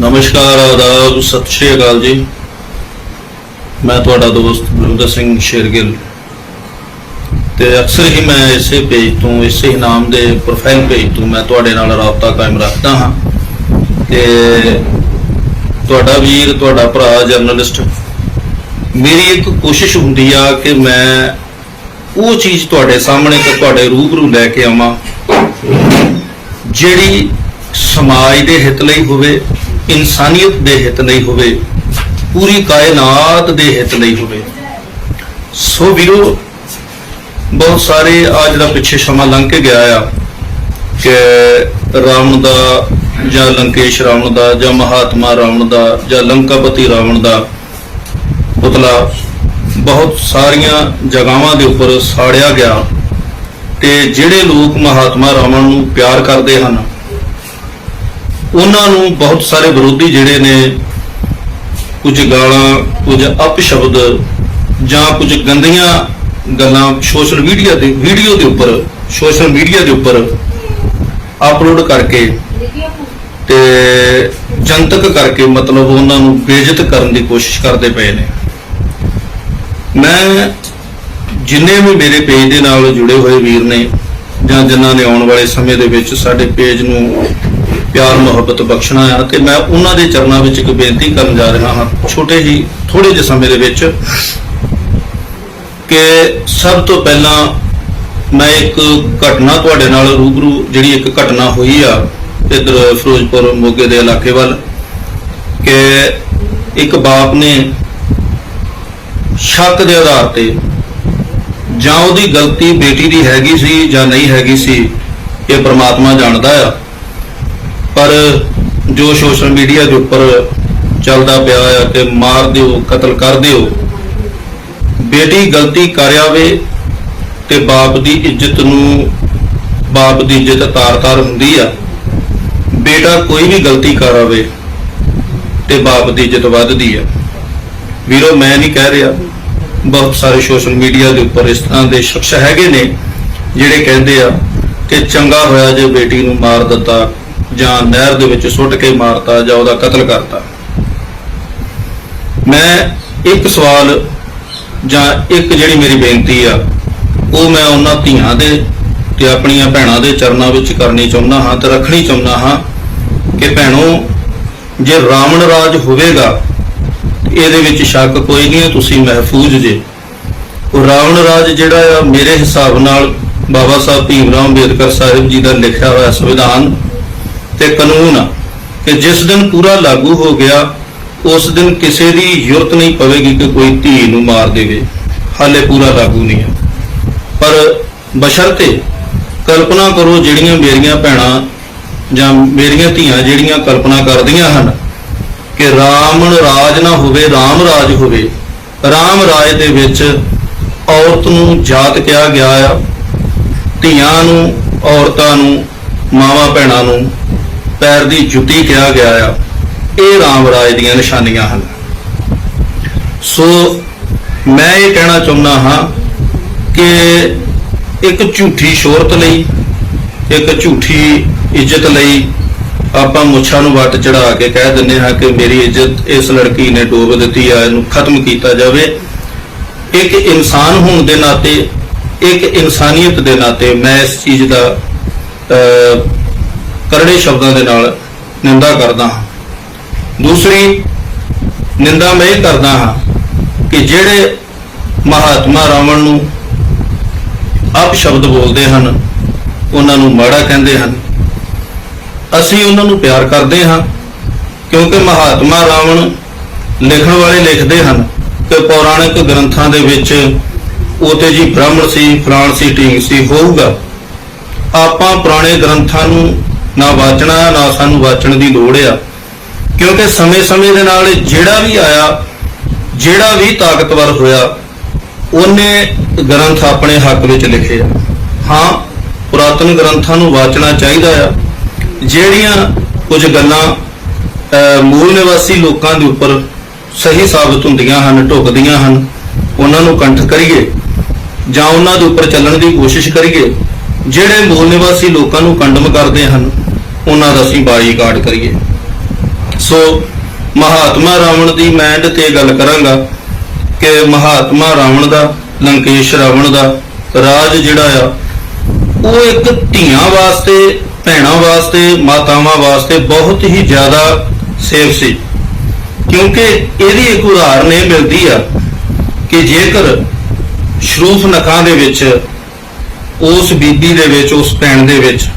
ਨਮਸਕਾਰ, ਆਦਾਬ, ਸਤਿ ਸ਼੍ਰੀ ਅਕਾਲ ਜੀ। ਮੈਂ ਤੁਹਾਡਾ ਦੋਸਤ ਬਲਵਿੰਦਰ ਸਿੰਘ ਸ਼ੇਰਗਿੱਲ। ਤੇ ਅਕਸਰ ਹੀ ਮੈਂ ਇਸੇ ਪੇਜ ਤੋਂ, ਇਸੇ ਹੀ ਨਾਮ ਦੇ ਪ੍ਰੋਫਾਈਲ ਪੇਜ ਤੋਂ ਮੈਂ ਤੁਹਾਡੇ ਨਾਲ ਰਾਬਤਾ ਕਾਇਮ ਰੱਖਦਾ ਹਾਂ। ਤੇ ਤੁਹਾਡਾ ਵੀਰ, ਤੁਹਾਡਾ ਭਰਾ ਜਰਨਲਿਸਟ ਮੇਰੀ ਇੱਕ ਕੋਸ਼ਿਸ਼ ਹੁੰਦੀ ਆ ਕਿ ਮੈਂ ਉਹ ਚੀਜ਼ ਤੁਹਾਡੇ ਸਾਹਮਣੇ ਤੇ ਤੁਹਾਡੇ ਰੂਬਰੂ ਲੈ ਕੇ ਆਵਾਂ, ਜਿਹੜੀ ਸਮਾਜ ਦੇ ਹਿੱਤ ਲਈ ਹੋਵੇ ਇਨਸਾਨੀਅਤ ਦੇ ਹਿੱਤ ਲਈ ਹੋਵੇ, ਪੂਰੀ ਕਾਇਨਾਤ ਦੇ ਹਿੱਤ ਲਈ ਹੋਵੇ। ਸੋ ਵੀਰੋ, ਬਹੁਤ ਸਾਰੇ ਆ ਜਿਹੜਾ ਪਿੱਛੇ ਸਮਾਂ ਲੰਘ ਕੇ ਗਿਆ ਆ ਕਿ ਰਾਵਣ ਦਾ ਜਾਂ ਲੰਕੇਸ਼ ਰਾਵਣ ਦਾ ਜਾਂ ਮਹਾਤਮਾ ਰਾਵਣ ਦਾ ਜਾਂ ਲੰਕਾਪਤੀ ਰਾਵਣ ਦਾ ਪੁਤਲਾ ਬਹੁਤ ਸਾਰੀਆਂ ਜਗ੍ਹਾਵਾਂ ਦੇ ਉੱਪਰ ਸਾੜਿਆ ਗਿਆ ਤੇ ਜਿਹੜੇ ਲੋਕ ਮਹਾਤਮਾ ਰਾਵਣ ਨੂੰ ਪਿਆਰ ਕਰਦੇ ਹਨ ਉਹਨਾਂ ਨੂੰ ਬਹੁਤ ਸਾਰੇ ਵਿਰੋਧੀ ਜਿਹੜੇ ਨੇ, ਕੁਝ ਗਾਲਾਂ, ਕੁਝ ਅਪਸ਼ਬਦ ਜਾਂ ਕੁਝ ਗੰਦੀਆਂ ਗੱਲਾਂ ਸੋਸ਼ਲ ਮੀਡੀਆ ਦੇ, ਵੀਡੀਓ ਦੇ ਉੱਪਰ, ਸੋਸ਼ਲ ਮੀਡੀਆ ਦੇ ਉੱਪਰ ਅਪਲੋਡ ਕਰਕੇ ਤੇ ਜਨਤਕ ਕਰਕੇ ਮਤਲਬ ਉਹਨਾਂ ਨੂੰ ਬੇਇੱਜ਼ਤ ਕਰਨ ਦੀ ਕੋਸ਼ਿਸ਼ ਕਰਦੇ ਪਏ ਨੇ। ਮੈਂ ਜਿੰਨੇ ਵੀ ਮੇਰੇ ਪੇਜ ਦੇ ਨਾਲ ਜੁੜੇ ਹੋਏ ਵੀਰ ਨੇ ਜਾਂ ਜਿਨ੍ਹਾਂ ਨੇ ਆਉਣ ਵਾਲੇ ਸਮੇਂ ਦੇ ਵਿੱਚ ਸਾਡੇ ਪੇਜ ਨੂੰ ਪਿਆਰ, ਮੁਹੱਬਤ, ਬਖਸ਼ਣਾ ਆ ਤੇ ਮੈਂ ਉਹਨਾਂ ਦੇ ਚਰਨਾਂ ਵਿੱਚ ਇੱਕ ਬੇਨਤੀ ਕਰਨ ਜਾ ਰਿਹਾ ਹਾਂ ਛੋਟੇ ਹੀ ਥੋੜੇ ਜਿਹੇ ਸਮੇਂ ਦੇ ਵਿੱਚ ਕਿ ਸਭ ਤੋਂ ਪਹਿਲਾਂ ਮੈਂ ਇੱਕ ਘਟਨਾ ਤੁਹਾਡੇ ਨਾਲ ਰੂਬਰੂ, ਜਿਹੜੀ ਇੱਕ ਘਟਨਾ ਹੋਈ ਆ ਇਧਰ ਫਿਰੋਜ਼ਪੁਰ ਮੋਗੇ ਦੇ ਇਲਾਕੇ ਵੱਲ, ਕਿ ਇੱਕ ਬਾਪ ਨੇ ਸ਼ੱਕ ਦੇ ਆਧਾਰ ਤੇ ਜਾਂ ਉਹਦੀ ਗਲਤੀ ਬੇਟੀ ਦੀ ਹੈਗੀ ਸੀ ਜਾਂ ਨਹੀਂ ਹੈਗੀ ਸੀ, ਇਹ ਪ੍ਰਮਾਤਮਾ ਜਾਣਦਾ ਆ। ਪਰ ਜੋ ਸੋਸ਼ਲ ਮੀਡੀਆ ਦੇ ਉੱਪਰ ਚੱਲਦਾ ਪਿਆ ਆ ਕਿ ਮਾਰ ਦਿਓ, ਕਤਲ ਕਰ ਦਿਓ, ਬੇਟੀ ਗਲਤੀ ਕਰ ਆਵੇ ਤੇ ਬਾਪ ਦੀ ਇੱਜ਼ਤ ਨੂੰ, ਬਾਪ ਦੀ ਇੱਜ਼ਤ ਤਾਰ-ਤਾਰ ਹੁੰਦੀ ਆ। ਬੇਟਾ ਕੋਈ ਵੀ ਗਲਤੀ ਕਰ ਆਵੇ ਤੇ ਬਾਪ ਦੀ ਇੱਜ਼ਤ ਵੱਧਦੀ ਆ। ਵੀਰੋ, ਮੈਂ ਨਹੀਂ ਕਹਿ ਰਿਹਾ, ਬਹੁਤ ਸਾਰੇ ਸੋਸ਼ਲ ਮੀਡੀਆ ਦੇ ਉੱਪਰ ਇਸ ਤਰ੍ਹਾਂ ਦੇ ਸ਼ਖਸ ਹੈਗੇ ਨੇ, ਜਿਹੜੇ ਕਹਿੰਦੇ ਆ ਕਿ ਚੰਗਾ ਹੋਇਆ ਜੇ ਬੇਟੀ ਨੂੰ ਮਾਰ ਦਿੱਤਾ ਜਾਂ ਨਹਿਰ ਦੇ ਵਿੱਚ ਸੁੱਟ ਕੇ ਮਾਰਤਾ ਜਾਂ ਉਹਦਾ ਕਤਲ ਕਰਤਾ। ਮੈਂ ਇੱਕ ਸਵਾਲ ਜਾਂ ਇੱਕ ਜਿਹੜੀ ਮੇਰੀ ਬੇਨਤੀ ਆ, ਉਹ ਮੈਂ ਉਹਨਾਂ ਧੀਆਂ ਦੇ ਤੇ ਆਪਣੀਆਂ ਭੈਣਾਂ ਦੇ ਚਰਨਾਂ ਵਿੱਚ ਕਰਨੀ ਚਾਹੁੰਦਾ ਹਾਂ ਤੇ ਰੱਖਣੀ ਚਾਹੁੰਦਾ ਹਾਂ ਕਿ ਭੈਣੋ, ਜੇ ਰਾਵਣ ਰਾਜ ਹੋਵੇਗਾ, ਇਹਦੇ ਵਿੱਚ ਸ਼ੱਕ ਕੋਈ ਨਹੀਂ ਤੁਸੀਂ ਮਹਿਫੂਜ਼ ਜੇ। ਉਹ ਰਾਵਣ ਰਾਜ ਜਿਹੜਾ ਆ, ਮੇਰੇ ਹਿਸਾਬ ਨਾਲ ਬਾਬਾ ਸਾਹਿਬ ਭੀਮ ਰਾਮ ਅੰਬੇਦਕਰ ਸਾਹਿਬ ਜੀ ਦਾ ਲਿਖਿਆ ਹੋਇਆ ਸੰਵਿਧਾਨ ਤੇ ਕਾਨੂੰਨ ਆ ਕਿ ਜਿਸ ਦਿਨ ਪੂਰਾ ਲਾਗੂ ਹੋ ਗਿਆ, ਉਸ ਦਿਨ ਕਿਸੇ ਦੀ ਜ਼ਰੂਰਤ ਨਹੀਂ ਪਵੇਗੀ ਕਿ ਕੋਈ ਧੀ ਨੂੰ ਮਾਰ ਦੇਵੇ। ਹਾਲੇ ਪੂਰਾ ਲਾਗੂ ਨਹੀਂ ਹੈ। ਪਰ ਬਸ਼ਰਤੇ ਕਲਪਨਾ ਕਰੋ ਜਿਹੜੀਆਂ ਮੇਰੀਆਂ ਭੈਣਾਂ ਜਾਂ ਮੇਰੀਆਂ ਧੀਆਂ ਜਿਹੜੀਆਂ ਕਲਪਨਾ ਕਰਦੀਆਂ ਹਨ ਕਿ ਰਾਮਣ ਰਾਜ ਨਾ ਹੋਵੇ, ਰਾਮ ਰਾਜ ਹੋਵੇ, ਰਾਮ ਰਾਜ ਦੇ ਵਿੱਚ ਔਰਤ ਨੂੰ ਜਾਤ ਕਿਹਾ ਗਿਆ ਆ, ਧੀਆਂ ਨੂੰ, ਔਰਤਾਂ ਨੂੰ, ਮਾਵਾਂ ਭੈਣਾਂ ਨੂੰ ਪੈਰ ਦੀ ਜੁੱਤੀ ਕਿਹਾ ਗਿਆ ਆ, ਇਹ ਰਾਮ ਰਾਜ ਦੀਆਂ ਨਿਸ਼ਾਨੀਆਂ ਹਨ। ਸੋ ਮੈਂ ਇਹ ਕਹਿਣਾ ਚਾਹੁੰਦਾ ਹਾਂ ਕਿ ਇੱਕ ਝੂਠੀ ਸ਼ੋਹਰਤ ਲਈ, ਇੱਕ ਝੂਠੀ ਇੱਜ਼ਤ ਲਈ ਆਪਾਂ ਮੁੱਛਾਂ ਨੂੰ ਵੱਟ ਚੜਾ ਕੇ ਕਹਿ ਦਿੰਦੇ ਹਾਂ ਕਿ ਮੇਰੀ ਇੱਜ਼ਤ ਇਸ ਲੜਕੀ ਨੇ ਡੋਬ ਦਿੱਤੀ ਆ, ਇਹਨੂੰ ਖਤਮ ਕੀਤਾ ਜਾਵੇ। ਇੱਕ ਇਨਸਾਨ ਹੋਣ ਦੇ ਨਾਤੇ, ਇੱਕ ਇਨਸਾਨੀਅਤ ਦੇ ਨਾਤੇ ਮੈਂ ਇਸ ਚੀਜ਼ ਦਾ ਕਰੜੇ ਸ਼ਬਦਾਂ ਦੇ ਨਾਲ ਨਿੰਦਾ ਕਰਦਾ ਹਾਂ। ਦੂਸਰੀ ਨਿੰਦਾ ਮੈਂ ਇਹ ਕਰਦਾ ਹਾਂ ਕਿ ਜਿਹੜੇ ਮਹਾਤਮਾ ਰਾਵਣ ਨੂੰ ਅਪ ਸ਼ਬਦ ਬੋਲਦੇ ਹਨ, ਉਹਨਾਂ ਨੂੰ ਮਾੜਾ ਕਹਿੰਦੇ ਹਨ। ਅਸੀਂ ਉਹਨਾਂ ਨੂੰ ਪਿਆਰ ਕਰਦੇ ਹਾਂ, ਕਿਉਂਕਿ ਮਹਾਤਮਾ ਰਾਵਣ ਲਿਖਣ ਵਾਲੇ ਲਿਖਦੇ ਹਨ ਕਿ ਪੌਰਾਣਿਕ ਗ੍ਰੰਥਾਂ ਦੇ ਵਿੱਚ ਉਹ ਤੇ ਜੀ ਬ੍ਰਾਹਮਣ ਸੀ, ਫਲਾਣ ਸੀ, ਢੀਂਗ ਸੀ, ਹੋਊਗਾ। ਆਪਾਂ ਪੁਰਾਣੇ ਗ੍ਰੰਥਾਂ ਨੂੰ ਨਾ ਵਾਚਣਾ, ਨਾ ਸਾਨੂੰ ਵਾਚਣ ਦੀ ਲੋੜ ਆ। ਕਿਉਂਕਿ ਸਮੇਂ-ਸਮੇਂ ਦੇ ਨਾਲ ਜਿਹੜਾ ਵੀ ਆਇਆ, ਜਿਹੜਾ ਵੀ ਤਾਕਤਵਰ ਹੋਇਆ, ਉਹਨੇ ਗ੍ਰੰਥ ਆਪਣੇ ਹੱਕ ਵਿੱਚ ਲਿਖੇ ਆ। ਹਾਂ, ਪੁਰਾਤਨ ਗ੍ਰੰਥਾਂ ਨੂੰ ਵਾਚਣਾ ਚਾਹੀਦਾ ਆ। ਜਿਹੜੀਆਂ ਕੁਝ ਗੱਲਾਂ ਮੂਲ ਨਿਵਾਸੀ ਲੋਕਾਂ ਦੇ ਉੱਪਰ ਸਹੀ ਸਾਬਤ ਹੁੰਦੀਆਂ ਹਨ, ਢੁਕਦੀਆਂ ਹਨ, ਉਹਨਾਂ ਨੂੰ ਕੰਠ ਕਰੀਏ ਜਾਂ ਉਹਨਾਂ ਦੇ ਉੱਪਰ ਚੱਲਣ ਦੀ ਕੋਸ਼ਿਸ਼ ਕਰੀਏ ਜਿਹੜੇ ਮੂਲ ਨਿਵਾਸੀ ਲੋਕਾਂ ਨੂੰ ਕੰਡਮ ਕਰਦੇ ਹਨ, ਉਹਨਾਂ ਦਾ ਅਸੀਂ ਬਾਈਕਾਟ ਕਰੀਏ। ਸੋ ਮਹਾਤਮਾ ਰਾਵਣ ਦੀ ਮੈਂ ਇਹਦੇ ਤੇ ਗੱਲ ਕਰਾਂਗਾ ਕਿ ਮਹਾਤਮਾ ਰਾਵਣ ਦਾ, ਲੰਕੇਸ਼ ਰਾਵਣ ਦਾ ਰਾਜ ਜਿਹੜਾ ਆ, ਉਹ ਇੱਕ ਧੀਆਂ ਵਾਸਤੇ, ਭੈਣਾਂ ਵਾਸਤੇ, ਮਾਤਾਵਾਂ ਵਾਸਤੇ ਬਹੁਤ ਹੀ ਜ਼ਿਆਦਾ ਸੇਫ ਸੀ। ਕਿਉਂਕਿ ਇਹਦੀ ਇੱਕ ਉਦਾਹਰਨ ਇਹ ਮਿਲਦੀ ਆ ਕਿ ਜੇਕਰ ਸ਼ਰੂਫ ਨਖਾਂ ਦੇ ਵਿੱਚ ਉਸ ਬੀਬੀ ਦੇ ਵਿੱਚ, ਉਸ ਭੈਣ ਦੇ ਵਿੱਚ।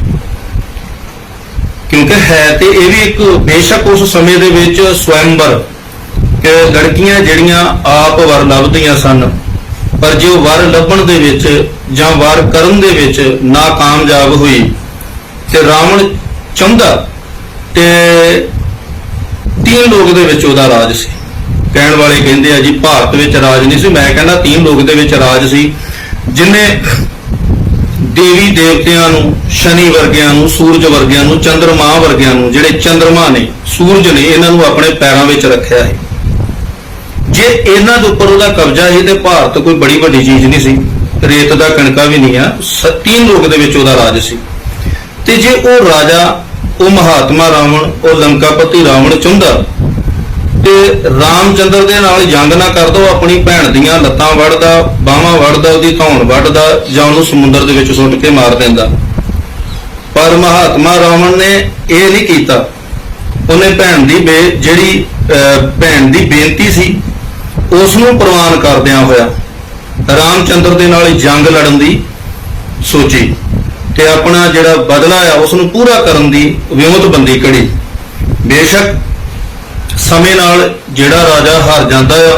ਕਿਉਂਕਿ ਹੈ ਤੇ ਇਹ ਵੀ ਇੱਕ ਬੇਸ਼ੱਕ ਉਸ ਸਮੇਂ ਦੇ ਵਿੱਚ ਸਵੈੰਬਰ ਕਿ ਲੜਕੀਆਂ ਜਿਹੜੀਆਂ ਆਪ ਵਰ ਲੱਭਦੀਆਂ ਸਨ, ਪਰ ਜੇ ਉਹ ਵਰ ਲੱਭਣ ਦੇ ਵਿੱਚ ਜਾਂ ਵਰ ਕਰਨ ਦੇ ਵਿੱਚ ਨਾਕਾਮਯਾਬ ਹੋਈ, ਤੇ ਰਾਵਣ ਚਾਹੁੰਦਾ ਤੇ ਤੀਨ ਲੋਕ ਦੇ ਵਿੱਚ ਉਹਦਾ ਰਾਜ ਸੀ। ਕਹਿਣ ਵਾਲੇ ਕਹਿੰਦੇ ਆ ਜੀ, ਭਾਰਤ ਵਿੱਚ ਰਾਜ ਨਹੀਂ ਸੀ। ਮੈਂ ਕਹਿੰਦਾ ਤੀਨ ਲੋਕ ਦੇ ਵਿੱਚ ਰਾਜ ਸੀ, ਜਿਨੇ ਦੇਵੀ ਦੇਵਤਿਆਂ ਨੂੰ, ਸ਼ਨੀ ਵਰਗਿਆਂ ਨੂੰ, ਸੂਰਜ ਵਰਗਿਆਂ ਨੂੰ ਚੰਦਰਮਾ ਵਰਗਿਆਂ ਨੂੰ, ਜਿਹੜੇ ਚੰਦਰਮਾ ਨੇ, ਸੂਰਜ ਨੇ, ਇਹਨਾਂ ਨੂੰ ਆਪਣੇ ਪੈਰਾਂ ਵਿੱਚ ਰੱਖਿਆ ਹੈ। ਜੇ ਇਹਨਾਂ ਦੇ ਉੱਪਰ ਉਹਦਾ ਕਬਜ਼ਾ ਸੀ ਤੇ ਭਾਰਤ ਕੋਈ ਬੜੀ ਵੱਡੀ ਚੀਜ਼ ਨਹੀਂ ਸੀ। ਰੇਤ ਦਾ ਕਣਕਾ ਵੀ ਨਹੀਂ ਆ, ਸ- ਤੀਨ ਲੋਕ ਦੇ ਵਿੱਚ ਉਹਦਾ ਰਾਜ ਸੀ। ਤੇ ਜੇ ਉਹ ਰਾਜਾ, ਉਹ ਮਹਾਤਮਾ ਰਾਵਣ, ਉਹ ਲੰਕਾਪਤੀ ਰਾਵਣ ਚਾਹੁੰਦਾ ਤੇ ਰਾਮਚੰਦਰ ਦੇ ਨਾਲ ਜੰਗ ਨਾ ਕਰਦਾ ਉਹ ਆਪਣੀ ਭੈਣ ਦੀਆਂ ਲੱਤਾਂ ਵੜਦਾ ਬਾਹਾਂ ਵੜਦਾ ਉਹਦੀ ਧੌਣ ਵੱਢਦਾ, ਜਾਂ ਉਹਨੂੰ ਸਮੁੰਦਰ ਦੇ ਵਿੱਚ ਸੁੱਟ ਕੇ ਮਾਰ ਦਿੰਦਾ। ਪਰ ਮਹਾਤਮਾ ਰਾਵਣ ਨੇ ਇਹ ਨਹੀਂ ਕੀਤਾ। ਉਹਨੇ ਭੈਣ ਦੀ ਜਿਹੜੀ ਭੈਣ ਦੀ ਬੇਨਤੀ ਸੀ ਉਸ ਨੂੰ ਪ੍ਰਵਾਨ ਕਰਦਿਆਂ ਹੋਇਆ ਰਾਮਚੰਦਰ ਦੇ ਨਾਲ ਜੰਗ ਲੜਨ ਦੀ ਸੋਚੀ ਤੇ ਆਪਣਾ ਜਿਹੜਾ ਬਦਲਾ ਆ ਉਸ ਨੂੰ ਪੂਰਾ ਕਰਨ ਦੀ ਵਿਉਂਤਬੰਦੀ ਕੜੀ ਬੇਸ਼ੱਕ ਸਮੇਂ ਨਾਲ ਜਿਹੜਾ ਰਾਜਾ ਹਾਰ ਜਾਂਦਾ ਆ,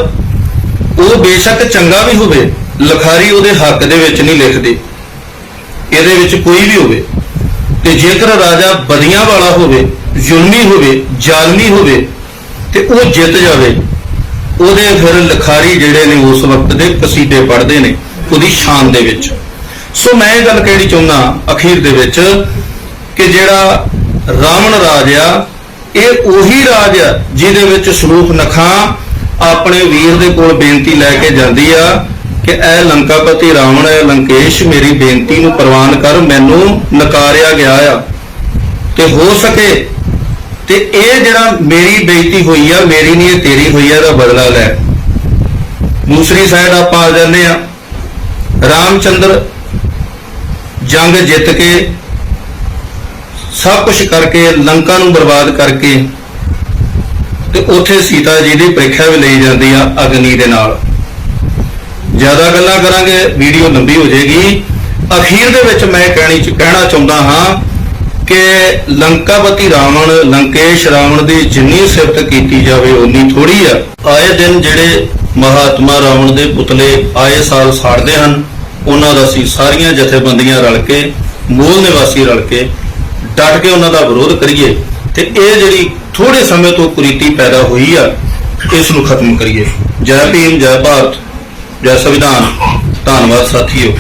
ਉਹ ਬੇਸ਼ੱਕ ਚੰਗਾ ਵੀ ਹੋਵੇ, ਲਖਾਰੀ ਉਹਦੇ ਹੱਕ ਦੇ ਵਿੱਚ ਨਹੀਂ ਲਿਖਦੇ। ਇਹਦੇ ਵਿੱਚ ਕੋਈ ਵੀ ਹੋਵੇ। ਤੇ ਜੇਕਰ ਰਾਜਾ ਬਦੀਆਂ ਵਾਲਾ ਹੋਵੇ, ਜ਼ੁਲਮੀ ਹੋਵੇ, ਜ਼ਾਲਮੀ ਹੋਵੇ, ਤੇ ਉਹ ਜਿੱਤ ਜਾਵੇ, ਉਹਦੇ ਫਿਰ ਲਖਾਰੀ ਜਿਹੜੇ ਨੇ ਉਸ ਵਕਤ ਦੇ ਕਸੀਦੇ ਪੜ੍ਹਦੇ ਨੇ, ਉਹਦੀ ਸ਼ਾਨ ਦੇ ਵਿੱਚ। ਸੋ ਮੈਂ ਇਹ ਗੱਲ ਕਹਿਣੀ ਚਾਹੁੰਦਾ ਅਖੀਰ ਦੇ ਵਿੱਚ ਕਿ ਜਿਹੜਾ ਰਾਵਣ ਰਾਜ ਆ ਇਹ ਉਹੀ ਰਾਜ ਆ ਜਿਹਦੇ ਵਿੱਚ ਸਰੂਪ ਨਖਾਂ ਆਪਣੇ ਵੀਰ ਦੇ ਕੋਲ ਬੇਨਤੀ ਲੈ ਕੇ ਜਾਂਦੀ ਆ ਕਿ ਐ ਲੰਕਾਪਤੀ ਰਾਵਣ ਐ ਲੰਕੇਸ਼ ਮੇਰੀ ਬੇਨਤੀ ਨੂੰ ਪ੍ਰਵਾਨ ਕਰ, ਮੈਨੂੰ ਨਕਾਰਿਆ ਗਿਆ ਆ। ਤੇ ਹੋ ਸਕੇ ਤੇ ਇਹ ਜਿਹੜਾ ਮੇਰੀ ਬੇਇੱਜ਼ਤੀ ਹੋਈ ਆ, ਮੇਰੀ ਨਹੀਂ, ਇਹ ਤੇਰੀ ਹੋਈ ਆ ਦਾ ਬਦਲਾ ਲੈ। ਦੂਸਰੀ ਸਾਈਡ ਆਪਾਂ ਆ ਜਾਂਦੇ ਆ। ਰਾਮਚੰਦਰ ਜੰਗ ਜਿੱਤ ਕੇ ਸਭ ਕੁਝ ਕਰਕੇ, ਲੰਕਾ ਨੂੰ ਬਰਬਾਦ ਕਰਕੇ ਤੇ ਉੱਥੇ ਸੀਤਾ ਜੀ ਦੀ ਪ੍ਰੀਖਿਆ ਵੀ ਲਈ ਜਾਂਦੀ ਆ ਅਗਨੀ ਦੇ ਨਾਲ। ਜ਼ਿਆਦਾ ਗੱਲਾਂ ਕਰਾਂਗੇ, ਵੀਡੀਓ ਲੰਬੀ ਹੋ ਜਾਏਗੀ। ਅਖੀਰ ਦੇ ਵਿੱਚ ਮੈਂ ਕਹਿਣੀ ਕਹਿਣਾ ਚਾਹੁੰਦਾ ਹਾਂ ਕਿ ਲੰਕਾਪਤੀ ਰਾਵਣ, ਲੰਕੇਸ਼ ਰਾਵਣ ਦੀ ਜਿੰਨੀ ਸਿਫਤ ਕੀਤੀ ਜਾਵੇ ਉਨੀ ਥੋੜੀ ਆ। ਆਏ ਦਿਨ ਜਿਹੜੇ ਮਹਾਤਮਾ ਰਾਵਣ ਦੇ ਪੁਤਲੇ ਆਏ ਸਾਲ ਸਾੜਦੇ ਹਨ, ਉਹਨਾਂ ਦਾ ਅਸੀਂ ਸਾਰੀਆਂ ਜਥੇਬੰਦੀਆਂ ਰਲ ਕੇ, ਮੂਲ ਨਿਵਾਸੀ ਰਲ ਕੇ ਡਟ ਕੇ ਉਹਨਾਂ ਦਾ ਵਿਰੋਧ ਕਰੀਏ ਤੇ ਇਹ ਜਿਹੜੀ ਥੋੜੇ ਸਮੇਂ ਤੋਂ ਕੁਰੀਤੀ ਪੈਦਾ ਹੋਈ ਆ, ਇਸ ਨੂੰ ਖਤਮ ਕਰੀਏ। ਜੈ ਭੀਮ, ਜੈ ਭਾਰਤ, ਜੈ ਸੰਵਿਧਾਨ। ਧੰਨਵਾਦ ਸਾਥੀਓ।